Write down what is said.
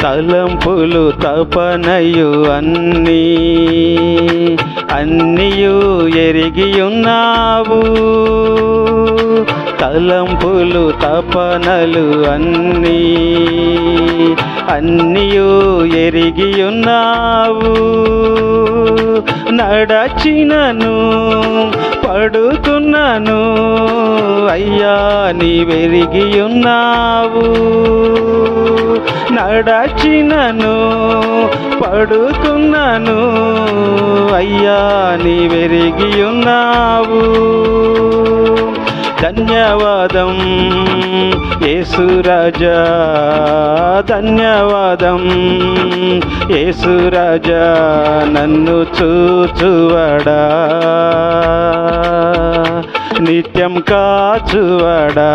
తలంపులు తపనయు అన్నీ అన్నీయు ఎరిగి ఉన్నావు తలంపులు తపనలు అన్నీ అన్నీయు ఎరిగి ఉన్నావు నడచినను పడుకున్నాను అయ్యా నీ వెరిగి పడచినను నడచినను పడుకున్నాను. అయ్యా నీ వెరిగి ఉన్నావు ధన్యవాదం యేసురాజా ధన్యవాదం యేసురాజా నన్ను చూచువడా. నిత్యం కాచువడా.